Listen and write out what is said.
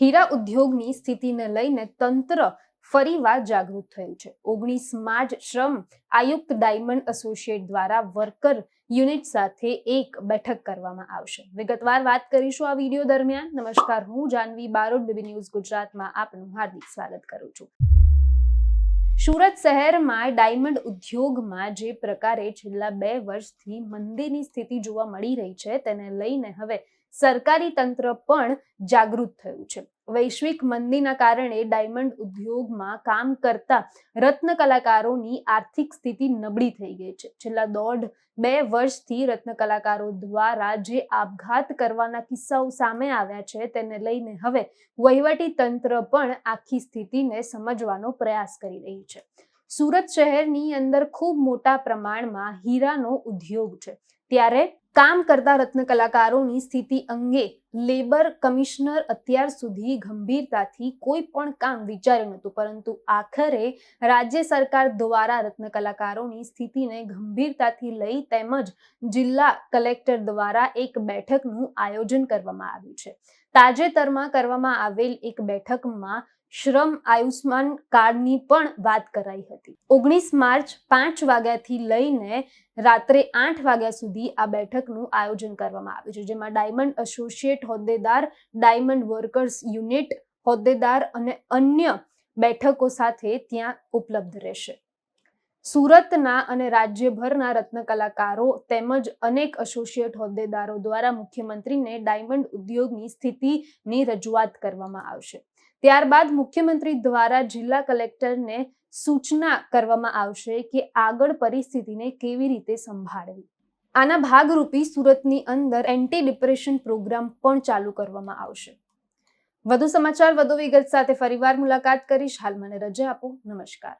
હીરા ઉદ્યોગની સ્થિતિને લઈને તંત્ર ફરીવાર જાગૃત થયું છે. ઓગણીસ માર્ચ શ્રમ આયુક્ત ડાયમંડ એસોસિએટ દ્વારા વર્કર યુનિટ સાથે એક બેઠક કરવામાં આવશે. વિગતવાર વાત કરીશું આ વીડિયો દરમિયાન. નમસ્કાર, હું જાનવી બારોડ બીબી ન્યૂઝ ગુજરાતમાં આપનું હાર્દિક સ્વાગત કરું છું. સુરત શહેરમાં ડાયમંડ ઉદ્યોગમાં જે પ્રકારે છેલ્લા બે વર્ષથી મંદીની સ્થિતિ જોવા મળી રહી છે, તેને લઈને હવે સરકારી તંત્ર પણ જાગૃત થયું છે. વૈશ્વિક મંદીના કારણે ડાયમંડ ઉદ્યોગમાં કામ કરતા રત્ન કલાકારોની આર્થિક સ્થિતિ નબળી થઈ ગઈ છે. છેલ્લા દોઢ બે વર્ષથી રત્ન કલાકારો દ્વારા જે આપઘાત કરવાના કિસ્સાઓ સામે આવ્યા છે તેને લઈને હવે વહીવટી તંત્ર પણ આખી સ્થિતિને સમજવાનો પ્રયાસ કરી રહી છે. સુરત શહેરની અંદર ખૂબ મોટા પ્રમાણમાં હીરાનો ઉદ્યોગ છે. ત્યારે કામ કરતા રત્ન કલાકારોની સ્થિતિ અંગે લેબર કમિશનર અત્યાર સુધી ગંભીરતાથી કોઈ પણ કામ વિચાર્યું નહોતું, પરંતુ આખરે રાજ્ય સરકાર દ્વારા રત્ન કલાકારોની સ્થિતિને ગંભીરતાથી લઈ તેમજ જિલ્લા કલેક્ટર દ્વારા એક બેઠકનું આયોજન કરવામાં આવ્યું છે. તાજેતરમાં કરવામાં આવેલ એક બેઠકમાં શ્રમ આયુષ્માન કાર્ડની પણ વાત કરાઈ હતી. ઓગણીસ માર્ચ પાંચ વાગ્યાથી લઈને રાત્રે આઠ વાગ્યા સુધી આ બેઠકનું આયોજન કરવામાં આવ્યું છે, જેમાં ડાયમંડ એસોસિએટ, હોદ્દેદાર, ડાયમંડ વર્કર્સ યુનિટ, હોદ્દેદાર અને અન્ય બેઠકો સાથે ત્યાં ઉપલબ્ધ રહેશે. સુરતના અને રાજ્યભરના રત્ન કલાકારો તેમજ અનેક એસોસિએટ હોદ્દેદારો દ્વારા મુખ્યમંત્રીને ડાયમંડ ઉદ્યોગની સ્થિતિની રજૂઆત કરવામાં આવશે. ત્યારબાદ મુખ્યમંત્રી દ્વારા જિલ્લા કલેક્ટરને સૂચના કરવામાં આવશે કે આગળ પરિસ્થિતિને કેવી રીતે સંભાળવી. આના ભાગરૂપી સુરતની અંદર એન્ટી ડિપ્રેશન પ્રોગ્રામ પણ ચાલુ કરવામાં આવશે. વધુ સમાચાર વધુ વિગત સાથે ફરીવાર મુલાકાત કરીશ. હાલ મને રજા આપો. નમસ્કાર.